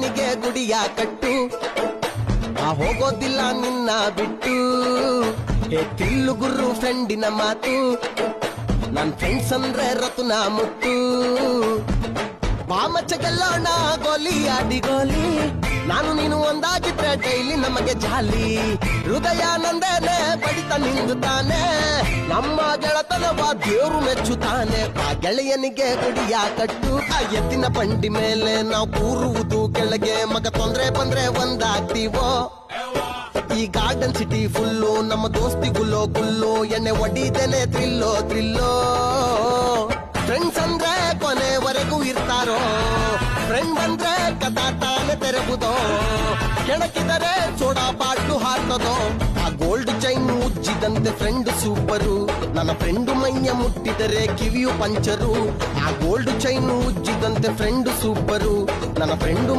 ಗೆಳೆಯನಿಗೆ ಗುಡಿಯ ಕಟ್ಟು. ಆ ಹೋಗೋದಿಲ್ಲ ನಿನ್ನ ಬಿಟ್ಟು. ಹೇ ತಿಲ್ಲು ಗುರು ಫ್ರೆಂಡಿನ ಮಾತು. ನನ್ ಫ್ರೆಂಡ್ಸ್ ಅಂದ್ರೆ ರತುನ ಮುತ್ತು. ಗೆಲ್ಲೋಣ ಗೋಲಿ, ಆಡಿ ಗೋಲಿ. ನಾನು ನೀನು ಒಂದಾಗಿದ್ರೆ ಡೈಲಿ ನಮಗೆ ಜಾಲಿ. ಹೃದಯ ನಂದೇನೆ, ಬಡಿತ ನಿಂದುತ್ತಾನೆ ನಮ್ಮ ಗೆಳತನವ ದೇವ್ರು ಮೆಚ್ಚುತ್ತಾನೆ. ಆ ಗೆಳೆಯನಿಗೆ ಗುಡಿಯ ಕಟ್ಟು. ಆ ಎತ್ತಿನ ಬಂಡಿ ಮೇಲೆ ನಾವು ಕೂರುವುದು. ಕೆಳಗೆ ಮಗ ತೊಂದ್ರೆ ಬಂದ್ರೆ ಒಂದಾಗ್ತೀವೋ? ಈ ಗಾರ್ಡನ್ ಸಿಟಿ ಫುಲ್ಲು ನಮ್ಮ ದೋಸ್ತಿ ಗುಲ್ಲೋ ಗುಲ್ಲು ಎಣ್ಣೆ ಒಡಿದೇನೆ ತ್ರಿಲ್ಲೋ ತ್ರಿಲ್ಲೋ ಫ್ರೆಂಡ್ಸ್ ಅಂದ್ರೆ ಕೊನೆವರೆಗೂ ಇರ್ತಾರೋ? ಫ್ರೆಂಡ್ ಅಂದ್ರೆ ಕಥಾ ತಾನೆ ತೆರಬುದೋ ಕೆಣಕಿದರೆ soda bottle gold chain friend super. ನನ್ನ ಫ್ರೆಂಡು ಮೈಯ ಮುಟ್ಟಿದರೆ ಕಿವಿಯು ಪಂಚರು. ಆ ಗೋಲ್ಡ್ ಚೈನ್ ಉಜ್ಜಿದಂತೆ ಫ್ರೆಂಡ್ ಸೂಪರು. ನನ್ನ ಫ್ರೆಂಡು